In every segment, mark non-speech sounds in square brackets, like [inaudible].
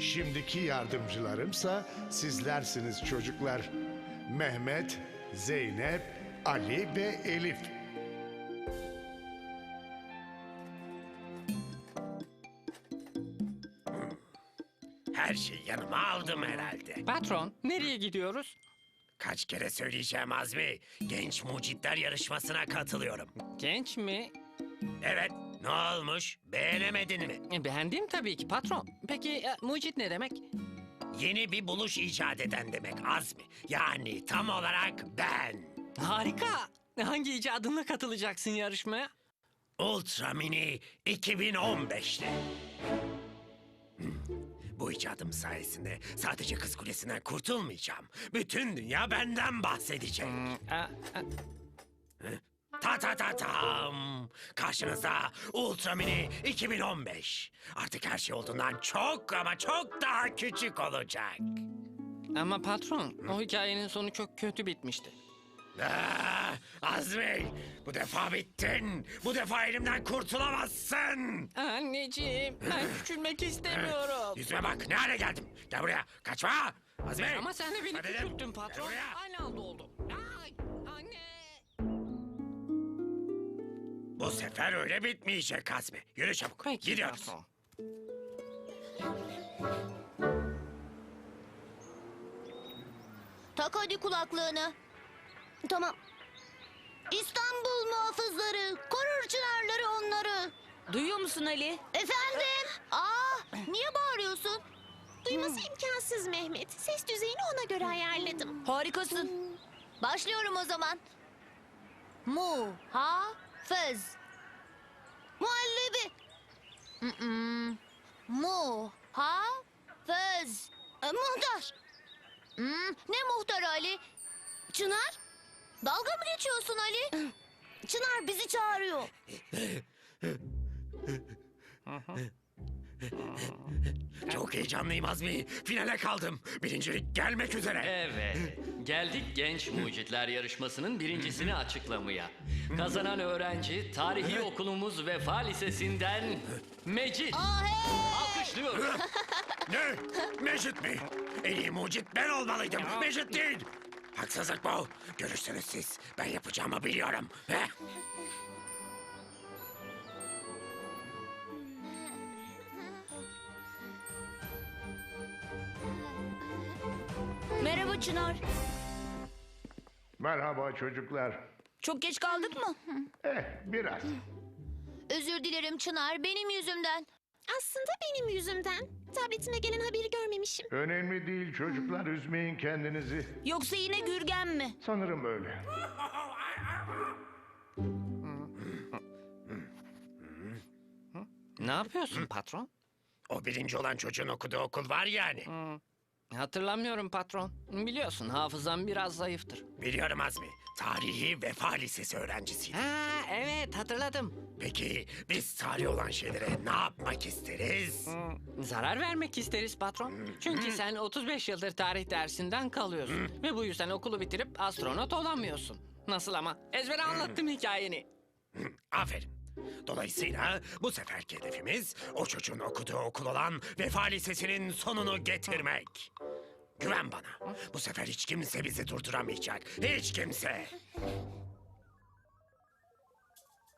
Şimdiki yardımcılarımsa sizlersiniz çocuklar. Mehmet, Zeynep, Ali ve Elif. Her şeyi yanıma aldım herhalde. Patron, nereye gidiyoruz? Kaç kere söyleyeceğim Azmi. Genç mucitler yarışmasına katılıyorum. Genç mi? Evet, ne olmuş? Beğenemedin mi? Beğendim tabii ki patron. Peki e, mucit ne demek? Yeni bir buluş icat eden demek Azmi. Yani tam olarak ben. Harika. Hangi icadınla katılacaksın yarışmaya? Ultra Mini 2015'te. Hmm, Bu icadım sayesinde sadece Kız Kulesi'nden kurtulmayacağım. Bütün dünya benden bahsedecek. E, e, Ta ta ta tam. Karşınızda Ultra Mini 2015. Artık her şey olduğundan çok ama çok daha küçük olacak. Ama patron, o hikayenin sonu çok kötü bitmişti. Ah, Azmi, bu defa bittin. Bu defa elimden kurtulamazsın. Anneciğim, ben [laughs] küçülmek istemiyorum. Yüzüme bak, ne hale geldim. Gel buraya, kaçma. Azmi. Ama sen de beni Hadi küçülttün patron. Gel buraya. Aynı anda oldu. Bu sefer öyle bitmeyecek Azmi. Yürü çabuk, Peki gidiyoruz. patron. Tak hadi kulaklığını. Tamam. İstanbul muhafızları, korur çınarları onları. Duyuyor musun Ali? Efendim? Aa, niye bağırıyorsun? Duyması imkansız Mehmet. Ses düzeyini ona göre ayarladım. Harikasın. Başlıyorum o zaman. Mu, ha, fız. Muhallebi. Mm-mm. Mu, ha, fız. E, muhtar. Hmm, ne muhtar Ali? Çınar? Dalga mı geçiyorsun Ali? Çınar bizi çağırıyor. Çok heyecanlıyım Azmi. Finale kaldım. Birincilik gelmek üzere. Evet. Geldik Genç Mucitler Yarışması'nın birincisini açıklamaya. Kazanan öğrenci tarihi okulumuz Vefa Lisesi'nden Mecit. Alkışlıyorum. [laughs] Ne? Mecit mi? En iyi mucit ben olmalıydım. Mecit değil. Haksızlık bu. Görürsünüz siz. Ben yapacağımı biliyorum. Heh. Merhaba Çınar. Merhaba çocuklar. Çok geç kaldık mı? Eh biraz. Özür dilerim Çınar, benim yüzümden. Aslında benim yüzümden. Tabletime gelen haberi görmemişim. Önemli değil çocuklar üzmeyin kendinizi. Yoksa yine Gürgen mi? Sanırım öyle. Ne yapıyorsun patron? O birinci olan çocuğun okuduğu okul var yani. Hatırlamıyorum patron. Biliyorsun hafızam biraz zayıftır. Biliyorum Azmi. Tarihi Vefa Lisesi öğrencisiydi. Ha evet hatırladım. Peki biz tarih olan şeylere ne yapmak isteriz? Zarar vermek isteriz patron. Çünkü sen 35 yıldır tarih dersinden kalıyorsun. Ve bu yüzden okulu bitirip astronot olamıyorsun. Nasıl ama? Ezbere anlattım hikayeni. Aferin. Dolayısıyla bu seferki hedefimiz o çocuğun okuduğu okul olan Vefa Lisesi'nin sonunu getirmek. Güven bana. Bu sefer hiç kimse bizi durduramayacak. Hiç kimse.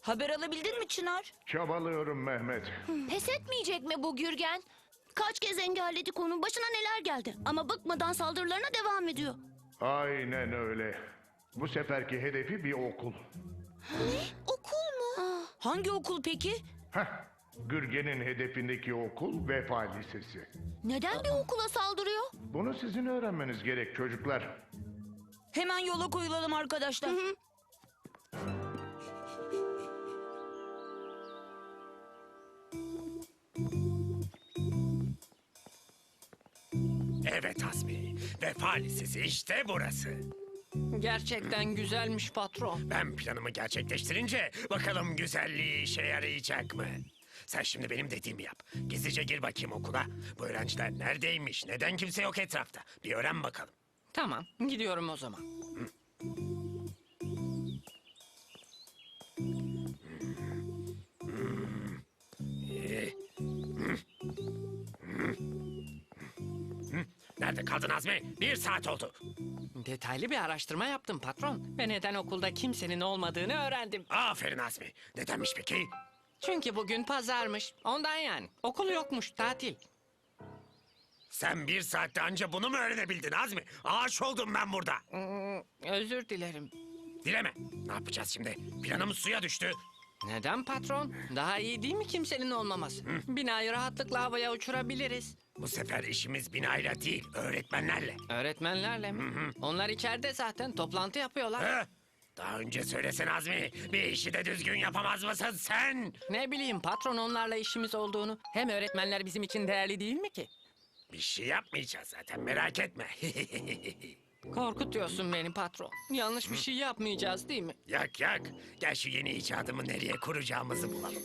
Haber alabildin mi Çınar? Çabalıyorum Mehmet. Pes etmeyecek mi bu Gürgen? Kaç kez engelledik onun başına neler geldi. Ama bıkmadan saldırılarına devam ediyor. Aynen öyle. Bu seferki hedefi bir okul. Mu? Hangi okul peki? Heh, Gürgen'in hedefindeki okul Vefa Lisesi. Neden bir okula saldırıyor? Bunu sizin öğrenmeniz gerek çocuklar. Hemen yola koyulalım arkadaşlar. Evet Azmi. Vefa Lisesi işte burası. Gerçekten güzelmiş patron. Ben planımı gerçekleştirince bakalım güzelliği işe yarayacak mı? Sen şimdi benim dediğimi yap. Gizlice gir bakayım okula. Bu öğrenciler neredeymiş? Neden kimse yok etrafta? Bir öğren bakalım. Tamam, gidiyorum o zaman. Nerede kaldın Azmi? Bir saat oldu. Detaylı bir araştırma yaptım patron. Ve neden okulda kimsenin olmadığını öğrendim. Aferin Azmi. Nedenmiş peki? Çünkü bugün pazarmış. Ondan yani. Okul yokmuş, tatil. Sen bir saatte anca bunu mu öğrenebildin Azmi? Ağaç oldum ben burada. Özür dilerim. Dileme. Ne yapacağız şimdi? Planımız suya düştü. Neden patron? Daha iyi değil mi kimsenin olmaması? Binayı rahatlıkla havaya uçurabiliriz. Bu sefer işimiz binayla değil, öğretmenlerle. Öğretmenlerle mi? Onlar içeride zaten toplantı yapıyorlar. Daha önce söylesen Azmi, bir işi de düzgün yapamaz mısın sen? Ne bileyim patron onlarla işimiz olduğunu. Hem öğretmenler bizim için değerli değil mi ki? Bir şey yapmayacağız zaten, merak etme. [laughs] Korkutuyorsun beni patron. Yanlış bir şey yapmayacağız değil mi? yak yak, gel şu yeni icadımı nereye kuracağımızı bulalım.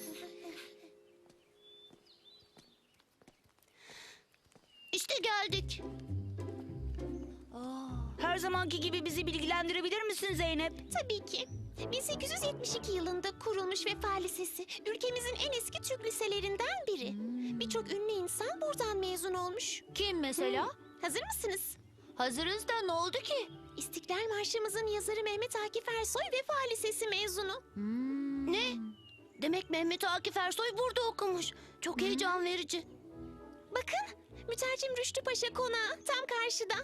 İşte geldik. Her zamanki gibi bizi bilgilendirebilir misin Zeynep? Tabii ki. 1872 yılında kurulmuş Vefa Lisesi, ülkemizin en eski Türk liselerinden biri. Birçok ünlü insan buradan mezun olmuş. Kim mesela? Hazır mısınız? Hazırız da ne oldu ki? İstiklal Marşımızın yazarı Mehmet Akif Ersoy Vefa Lisesi mezunu. Ne? Demek Mehmet Akif Ersoy burada okumuş. Çok heyecan verici. Bakın, mütercim Rüştü Paşa konağı tam karşıda.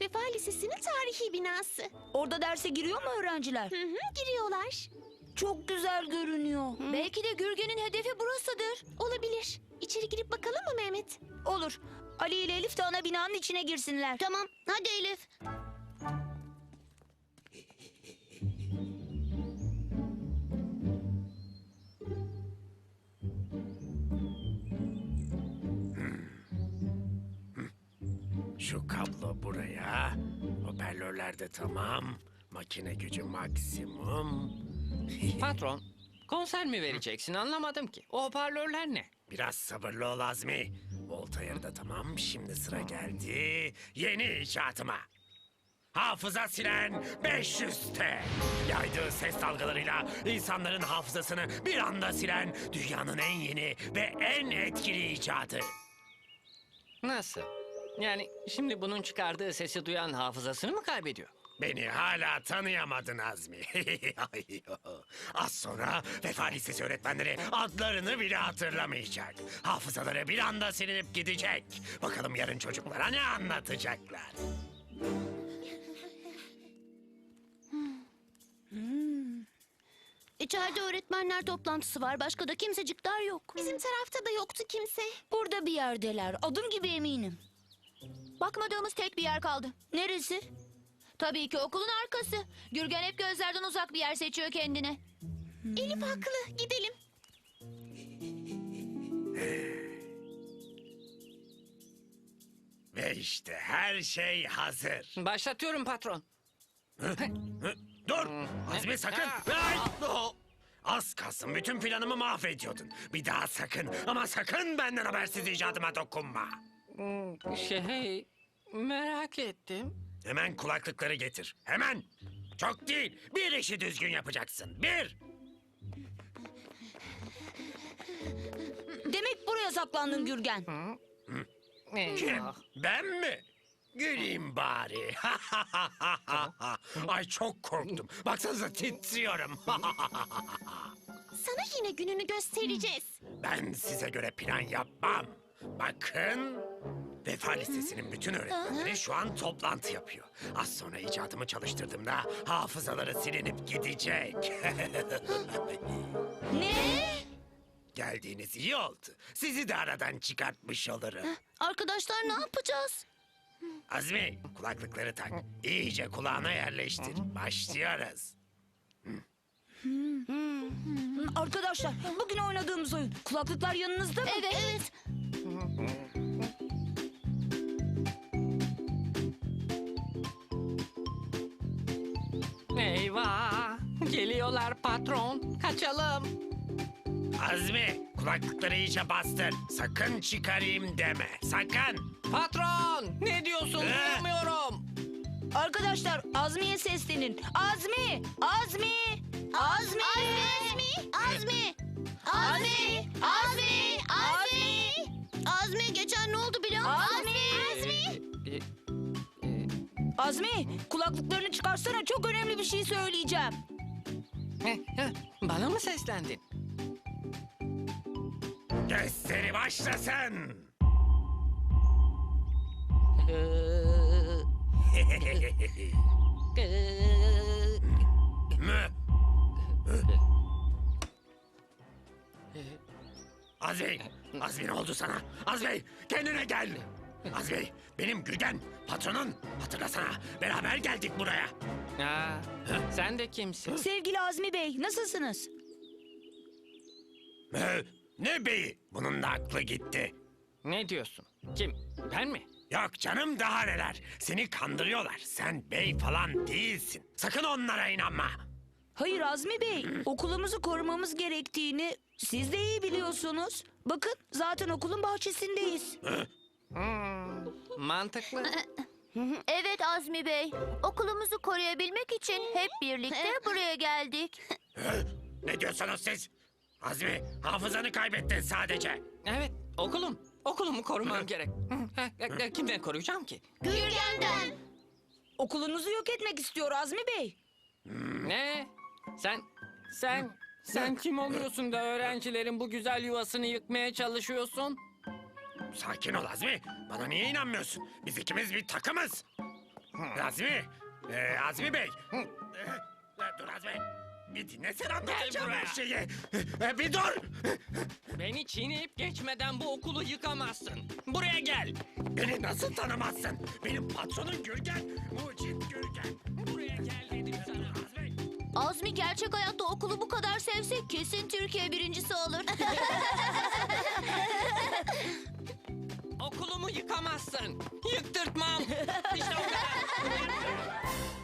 Vefa Lisesi'nin tarihi binası. Orada derse giriyor mu öğrenciler? Hı hı, giriyorlar. Çok güzel görünüyor. Belki de Gürgen'in hedefi burasıdır. Olabilir. İçeri girip bakalım mı Mehmet? Olur. Ali ile Elif de ana binanın içine girsinler. Tamam, hadi Elif. Şu kablo buraya, hoparlörler de tamam, makine gücü maksimum. [laughs] Patron, konser mi vereceksin anlamadım ki. O hoparlörler ne? Biraz sabırlı ol Azmi. Voltaire da tamam, şimdi sıra geldi yeni icatıma. Hafıza silen 500'te. Yaydığı ses dalgalarıyla insanların hafızasını bir anda silen dünyanın en yeni ve en etkili icadı. Nasıl? Yani şimdi bunun çıkardığı sesi duyan hafızasını mı kaybediyor? Beni hala tanıyamadın Azmi. [laughs] Az sonra Vefa Lisesi öğretmenleri adlarını bile hatırlamayacak. Hafızaları bir anda silinip gidecek. Bakalım yarın çocuklara ne anlatacaklar. İçeride öğretmenler toplantısı var. Başka da kimsecikler yok. Bizim tarafta da yoktu kimse. Burada bir yerdeler. Adım gibi eminim. Bakmadığımız tek bir yer kaldı. Neresi? Tabii ki okulun arkası. Gürgen hep gözlerden uzak bir yer seçiyor kendine. Elif haklı. Gidelim. Ve işte her şey hazır. Başlatıyorum patron. Hı, Dur! Azmi sakın! Ay! Oh! Az kalsın bütün planımı mahvediyordun. Bir daha sakın ama sakın benden habersiz icadıma dokunma. Şey, merak ettim. Hemen kulaklıkları getir. Hemen. Çok değil. Bir işi düzgün yapacaksın. Bir. Demek buraya saklandın Gürgen. Kim? Ben mi? Güleyim bari. [laughs] Ay çok korktum. Baksanıza titriyorum. [laughs] Sana yine gününü göstereceğiz. ben size göre plan yapmam. Bakın. Vefa Lisesi'nin bütün öğretmenleri şu an toplantı yapıyor. Az sonra icadımı çalıştırdığımda hafızaları silinip gidecek. [laughs] Ne? Geldiğiniz iyi oldu. Sizi de aradan çıkartmış olurum. Arkadaşlar ne yapacağız? Azmi kulaklıkları tak. İyice kulağına yerleştir. Başlıyoruz. Arkadaşlar bugün oynadığımız oyun. Kulaklıklar yanınızda mı? Evet, evet. Eyvah! Geliyorlar patron. Kaçalım. Azmi kulaklıkları iyice bastır. Sakın çıkarayım deme. Sakın. Patron! Ne diyorsun? Ee? Duyamıyorum. Arkadaşlar Azmi'ye seslenin. Azmi! Azmi! Azmi! Azmi! Azmi! Azmi! Azmi! Azmi! Azmi geçen ne oldu biliyor musun? Azmi! E, Azmi kulaklıklarını çıkarsana çok önemli bir şey söyleyeceğim. Bana mı seslendin? Gösteri başlasın. Mü? Azmi, Azmi ne oldu sana? Azmi, kendine gel. Azmi, benim Gürgen, patronun. Hatırlasana, beraber geldik buraya. Aa, sen de kimsin? Sevgili Azmi Bey nasılsınız? Mü? Ne beyi? Bunun da aklı gitti. Ne diyorsun? Kim? Ben mi? Yok canım daha neler. Seni kandırıyorlar. Sen bey falan değilsin. Sakın onlara inanma. Hayır Azmi Bey okulumuzu korumamız gerektiğini siz de iyi biliyorsunuz. Bakın zaten okulun bahçesindeyiz. Mantıklı. [laughs] Evet Azmi Bey. Okulumuzu koruyabilmek için hep birlikte [laughs] buraya geldik. [laughs] Ne diyorsunuz siz? Azmi, hafızanı kaybettin sadece. Evet, okulum. Okulumu korumam gerek. Hı, heh, heh, Kimden koruyacağım ki? Gürgen'den. Okulunuzu yok etmek istiyor Azmi Bey. Ne? Sen, sen, sen kim oluyorsun da öğrencilerin bu güzel yuvasını yıkmaya çalışıyorsun? Sakin ol Azmi. Bana niye inanmıyorsun? Biz ikimiz bir takımız. Azmi, ee, Azmi Bey. Ee, dur Azmi. Bir dinlesene anlatacağım buraya. her şeyi. Ee, bir dur. Beni çiğneyip geçmeden bu okulu yıkamazsın. Buraya gel. Beni nasıl tanımazsın? Benim patronum Gürgen. Mucit Gürgen. Buraya gel dedim sana. Azmi. Azmi gerçek hayatta okulu bu kadar sevse kesin Türkiye birincisi olur. [laughs] yıkamazsın. Yıktırtmam. İşte o kadar. [laughs]